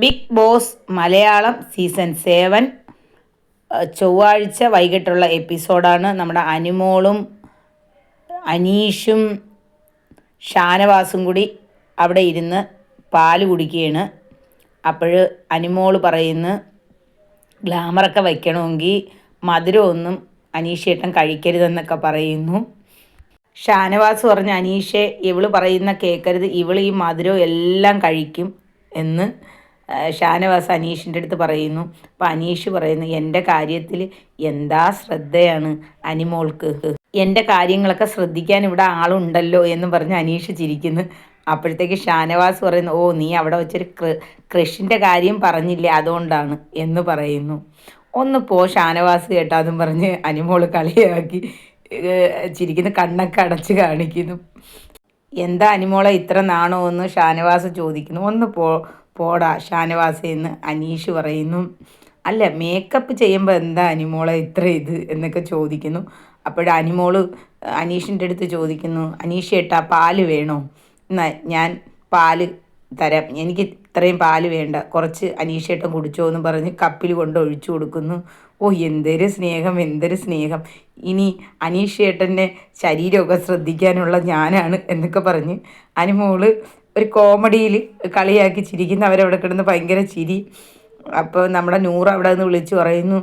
Big boss Malayalam season seven ചൊവ്വാഴ്ച വൈകിട്ടുള്ള എപ്പിസോഡാണ് നമ്മുടെ അനുമോളും അനീഷും ഷാനവാസും കൂടി അവിടെ ഇരുന്ന് പാൽ കുടിക്കുകയാണ്. അപ്പോൾ അനുമോൾ പറയുന്നു ഗ്ലാമറൊക്കെ വയ്ക്കണമെങ്കിൽ മധുരമൊന്നും അനീഷേട്ടൻ കഴിക്കരുതെന്നൊക്കെ പറയുന്നു. ഷാനവാസ് പറഞ്ഞ അനീഷെ ഇവൾ പറയുന്ന കേൾക്കരുത് ഇവൾ ഈ മധുരം എല്ലാം കഴിക്കും എന്ന് ഷാനവാസ് അനീഷിന്റെ അടുത്ത് പറയുന്നു. അപ്പം അനീഷ് പറയുന്നു എന്റെ കാര്യത്തിൽ എന്താ ശ്രദ്ധയാണ് അനിമോൾക്ക്? എന്റെ കാര്യങ്ങളൊക്കെ ശ്രദ്ധിക്കാൻ ഇവിടെ ആളുണ്ടല്ലോ എന്ന് പറഞ്ഞ് അനീഷ് ചിരിക്കുന്നു. അപ്പോഴത്തേക്ക് ഷാനവാസ് പറയുന്നു ഓ നീ അവിടെ വെച്ചൊരു കൃഷിന്റെ കാര്യം പറഞ്ഞില്ലേ അതുകൊണ്ടാണ് എന്ന് പറയുന്നു. ഒന്ന് പോ ഷാനവാസ് കേട്ടാതും പറഞ്ഞ് അനിമോൾ കളിയാക്കി ചിരിക്കുന്നു കണ്ണൊക്കെ അടച്ച് കാണിക്കുന്നു. എന്താ അനിമോളെ ഇത്ര നാണോ എന്ന് ഷാനവാസ് ചോദിക്കുന്നു. ഒന്ന് പോ പോടാ ഷാനവാസ എന്ന് അനീഷ് പറയുന്നു. അല്ല മേക്കപ്പ് ചെയ്യുമ്പോൾ എന്താ അനിമോളെ ഇത്ര ഇത് എന്നൊക്കെ ചോദിക്കുന്നു. അപ്പോൾ അനിമോൾ അനീഷിന്റെ അടുത്ത് ചോദിക്കുന്നു അനീഷ് ഏട്ടാ പാൽ വേണോ? എന്നാ ഞാൻ പാൽ തരാം. എനിക്ക് ഇത്രയും പാൽ വേണ്ട. കുറച്ച് അനീഷേട്ടൻ കുടിച്ചോ എന്ന് പറഞ്ഞ് കപ്പിൽ കൊണ്ട് ഒഴിച്ചു കൊടുക്കുന്നു. ഓ എന്തൊരു സ്നേഹം എന്തൊരു സ്നേഹം. ഇനി അനീഷേട്ടന്റെ ശരീരമൊക്കെ ശ്രദ്ധിക്കാനുള്ള ഞാനാണ് എന്നൊക്കെ പറഞ്ഞ് അനുമോൾ ഒരു കോമഡിയിൽ കളിയാക്കി ചിരിക്കുന്ന അവരവിടെ കിടന്ന് ഭയങ്കര ചിരി. അപ്പോൾ നമ്മുടെ നൂറ് അവിടെ നിന്ന് വിളിച്ച് പറയുന്നു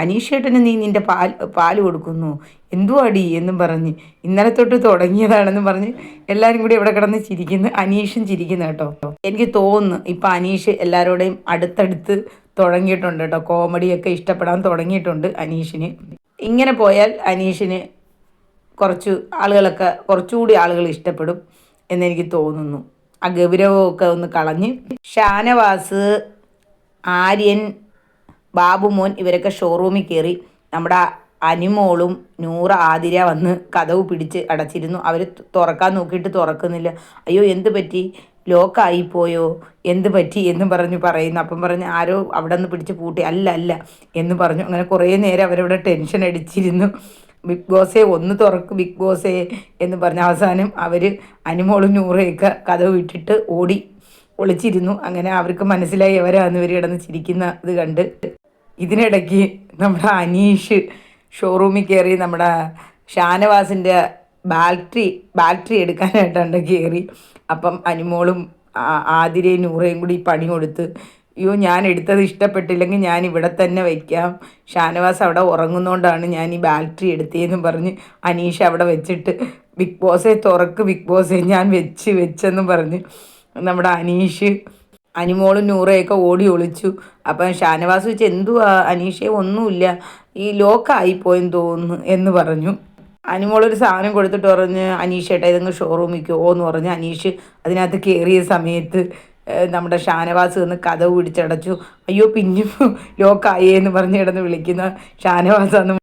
അനീഷേട്ടന് നീ നിന്റെ പാൽ പാൽ കൊടുക്കുന്നു. അടി എന്നും പറഞ്ഞ്. ഇന്നലെ തൊട്ട് തുടങ്ങിയതാണെന്നും പറഞ്ഞ് എല്ലാവരും കൂടി ഇവിടെ കിടന്ന് ചിരിക്കുന്നു അനീഷും ചിരിക്കുന്നു കേട്ടോ. എനിക്ക് തോന്നുന്നു ഇപ്പം അനീഷ് എല്ലാവരോടെയും അടുത്തടുത്ത് തുടങ്ങിയിട്ടുണ്ട് കേട്ടോ. കോമഡിയൊക്കെ ഇഷ്ടപ്പെടാൻ തുടങ്ങിയിട്ടുണ്ട് അനീഷിന്. ഇങ്ങനെ പോയാൽ അനീഷിന് കുറച്ച് ആളുകളൊക്കെ കുറച്ചുകൂടി ആളുകൾ ഇഷ്ടപ്പെടും. എന്നെനിക്ക് തോന്നുന്നു. ആ ഗൗരവമൊക്കെ ഒന്ന് കളഞ്ഞ് ഷാനവാസ് ആര്യൻ ബാബുമോൻ ഇവരൊക്കെ ഷോറൂമിൽ കയറി നമ്മുടെ അനിമോളും നൂറ ആതിര വന്ന് കഥവ് പിടിച്ച് അടച്ചിരുന്നു. അവർ തുറക്കാൻ നോക്കിയിട്ട് തുറക്കുന്നില്ല. അയ്യോ എന്ത് പറ്റി? ലോക്കായിപ്പോയോ എന്ത് പറ്റി? എന്ന് പറഞ്ഞു പറയുന്നു. അപ്പം പറഞ്ഞ് ആരോ അവിടെ നിന്ന് പിടിച്ച് പൂട്ടി. അല്ല അല്ല എന്ന് പറഞ്ഞു. അങ്ങനെ കുറേ നേരം അവരവിടെ ടെൻഷൻ അടിച്ചിരുന്നു. ബിഗ് ബോസേ ഒന്ന് തുറക്ക് ബിഗ് ബോസേ എന്ന് പറഞ്ഞ അവസാനം അവർ അനിമോളും നൂറയൊക്കെ കഥ വിട്ടിട്ട് ഓടി ഒളിച്ചിരുന്നു. അങ്ങനെ അവർക്ക് മനസ്സിലായി അവരാന്ന് ഇവർ കിടന്ന് ചിരിക്കുന്ന ഇത് കണ്ട്. ഇതിനിടയ്ക്ക് നമ്മുടെ അനീഷ് ഷോറൂമിൽ കയറി നമ്മുടെ ഷാനവാസിന്റെ ബാറ്ററി ബാറ്ററി എടുക്കാനായിട്ടാണ് കയറി അപ്പം അനിമോളും ആതിരയും നൂറയും കൂടി പണി കൊടുത്ത് അയ്യോ ഞാൻ എടുത്തത് ഇഷ്ടപ്പെട്ടില്ലെങ്കിൽ ഞാൻ ഇവിടെ തന്നെ വയ്ക്കാം ഷാനവാസ് അവിടെ ഉറങ്ങുന്നതുകൊണ്ടാണ് ഞാൻ ഈ ബാറ്ററി എടുത്തതെന്ന് പറഞ്ഞ് അനീഷ് അവിടെ വെച്ചിട്ട് ബിഗ് ബോസേ തുറക്ക് ബിഗ് ബോസേ ഞാൻ വെച്ച് വെച്ചെന്ന് പറഞ്ഞ് നമ്മുടെ അനീഷ് അനിമോളും നൂറയൊക്കെ ഓടി ഒളിച്ചു. അപ്പം ഷാനവാസ് വെച്ച് എന്തുവാ അനീഷയെ ഒന്നുമില്ല. ഈ ലോക്കായി പോയെന്ന് തോന്നുന്നു എന്ന് പറഞ്ഞു. അനിമോളൊരു സാധനം കൊടുത്തിട്ട് പറഞ്ഞ് അനീഷേട്ടാ ഇതങ്ങ് ഷോറൂമിക്കോ എന്ന് പറഞ്ഞ് അനീഷ് അതിനകത്ത് കയറിയ സമയത്ത് നമ്മുടെ ഷാനവാസ് നിന്ന് കഥ പിടിച്ചടച്ചു. അയ്യോ പിഞ്ഞു ലോക്കായേ എന്ന് പറഞ്ഞ് കിടന്ന് വിളിക്കുന്ന ഷാനവാസ് അന്ന്